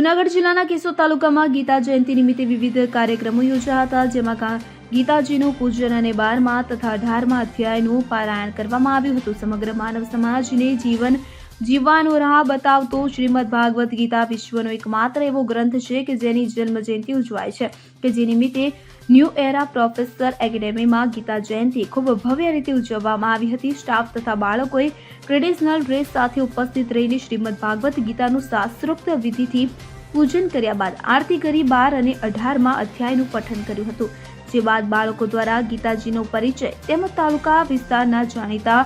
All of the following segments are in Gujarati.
જૂનાગઢ જિલ્લાના કેશોદ તાલુકામાં ગીતા જયંતિ નિમિત્તે વિવિધ કાર્યક્રમો યોજાયા હતા, જેમાં ગીતાજીનું પૂજન અને બારમા તથા અઢારમા અધ્યાયનું પારાયણ કરવામાં આવ્યું હતું. સમગ્ર માનવ સમાજને જીવન જીવવાનો રાહ બતાવતો શ્રીમદ ભાગવત ગીતા વિશ્વનો એકમાત્ર એવો ગ્રંથ છે કે જેની જન્મ જયંતિ ઉજવાય છે, કે જે નિમિત્તે ન્યૂ એરા પ્રોફેસર એકેડેમીમાં ગીતા જયંતિ ખૂબ ભવ્ય રીતે ઉજવવામાં આવી હતી. સ્ટાફ તથા બાળકોએ ટ્રેડિશનલ ડ્રેસ સાથે ઉપસ્થિત રહીને શ્રીમદ ભાગવત ગીતાનું શાસ્ત્રોક્ત વિધિથી પૂજન કર્યા બાદ આરતી કરી બાર અને અઢારમાં અધ્યાયનું પઠન કર્યું હતું. જે બાદ બાળકો દ્વારા ગીતાજીનો પરિચય તેમજ તાલુકા વિસ્તારના જાણીતા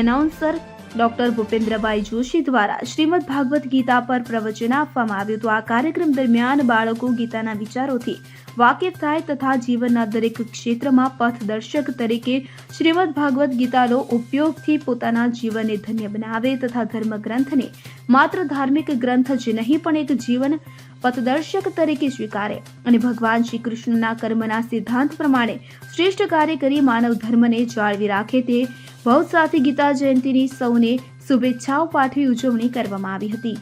એનાઉન્સર ડોક્ટર ભૂપેન્દ્રભાઈ જોશી દ્વારા શ્રીમદ ભાગવત ગીતા પર પ્રવચન આપવામાં આવ્યું હતું. આ કાર્યક્રમ દરમિયાન બાળકો ગીતાના વિચારોથી વાકેફ થાય તથા જીવનના દરેક ક્ષેત્રમાં પથદર્શક તરીકે શ્રીમદ ભાગવત ગીતાનો ઉપયોગથી પોતાના જીવનને ધન્ય બનાવે તથા ધર્મ ગ્રંથને માત્ર ધાર્મિક ગ્રંથ જ નહીં, પણ એક જીવન પથદર્શક તરીકે સ્વીકારે. અને ભગવાન શ્રી કૃષ્ણના કર્મના સિદ્ધાંત પ્રમાણે શ્રેષ્ઠ કાર્ય કરી માનવ ધર્મને જાળવી રાખે તે ભાવ સાથે ગીતા જયંતિની સૌને શુભેચ્છાઓ પાઠવી ઉજવણી કરવામાં આવી હતી.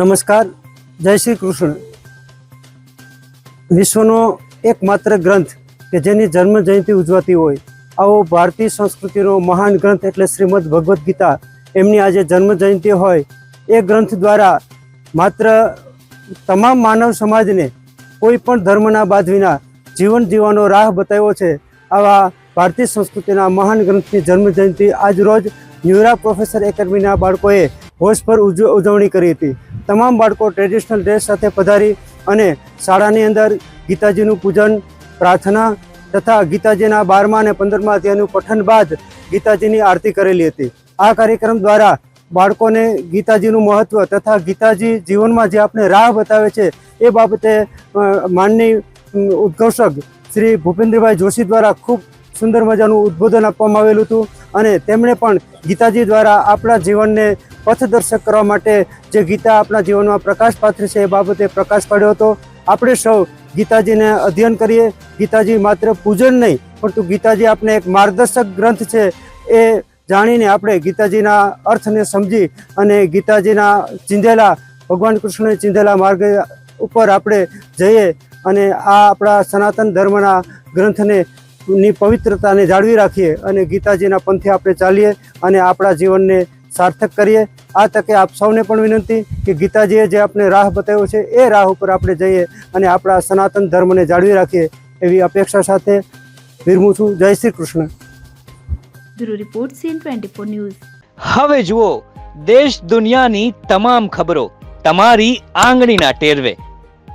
નમસ્કાર, જય શ્રી કૃષ્ણ. વિશ્વનો એકમાત્ર ગ્રંથ કે જેની જન્મ જયંતિ ઉજવાતી હોય, આવો ભારતીય સંસ્કૃતિનો મહાન ગ્રંથ એટલે શ્રીમદ ભગવદ્ ગીતા. એમની આજે જન્મ જયંતિ હોય, એ ગ્રંથ દ્વારા માત્ર તમામ માનવ સમાજને કોઈ પણ ધર્મના બાદ વિના જીવન જીવવાનો રાહ બતાવ્યો છે, આવા ભારતીય સંસ્કૃતિના મહાન ગ્રંથની જન્મ આજરોજ આજ રોજ ન્યુરા પ્રોફેસર એકેડમીના બાળકોએ હોશ પર ઉજ- ઉજવણી કરી હતી. તમામ બાળકો ટ્રેડિશનલ ડ્રેસ સાથે પધારી અને શાળાની અંદર ગીતાજીનું પૂજન, પ્રાર્થના તથા ગીતાજીના બારમા અને પંદરમા અધ્યાયનું પઠન બાદ ગીતાજીની આરતી કરેલી હતી. આ કાર્યક્રમ દ્વારા બાળકોને ગીતાજીનું મહત્વ તથા ગીતાજી જીવનમાં જે આપણે રાહ બતાવે છે એ બાબતે માનની ઉદ્ઘોષક શ્રી ભૂપેન્દ્રભાઈ જોશી દ્વારા ખૂબ સુંદર મજાનું ઉદ્બોધન આપવામાં આવેલું હતું અને તેમણે પણ ગીતાજી દ્વારા આપણા જીવનને પથદર્શક કરવા માટે જે ગીતા આપણા જીવનમાં પ્રકાશ પાથરી છે એ બાબતે પ્રકાશ પાડ્યો હતો. આપણે સૌ ગીતાજીને અધ્યયન કરીએ. ગીતાજી માત્ર પૂજન નહીં, પરંતુ ગીતાજી આપણે એક માર્ગદર્શક ગ્રંથ છે એ જાણીને આપણે ગીતાજીના અર્થને સમજી અને ગીતાજીના ચીંધેલા, ભગવાન કૃષ્ણને ચીંધેલા માર્ગ ઉપર આપણે જઈએ અને આ આપણા સનાતન ધર્મના ગ્રંથને ની પવિત્રતાને જાળવી રાખીએ અને ગીતાજીના પંથે આપણે ચાલીએ અને આપણા જીવનને સાર્થક કરીએ. આ તકે આપ સૌને પણ વિનંતી કે ગીતાજીએ જે આપણે રાહ બતાવ્યો છે એ રાહ ઉપર આપણે જઈએ અને આપણા સનાતન ધર્મને જાળવી રાખીએ એવી અપેક્ષા સાથે વિરમું છું. જય Shri Krishna. Bureau report CN twenty four news. હવે જુઓ દેશ દુનિયાની તમામ ખબરો તમારી આંગળીના ટેરવે.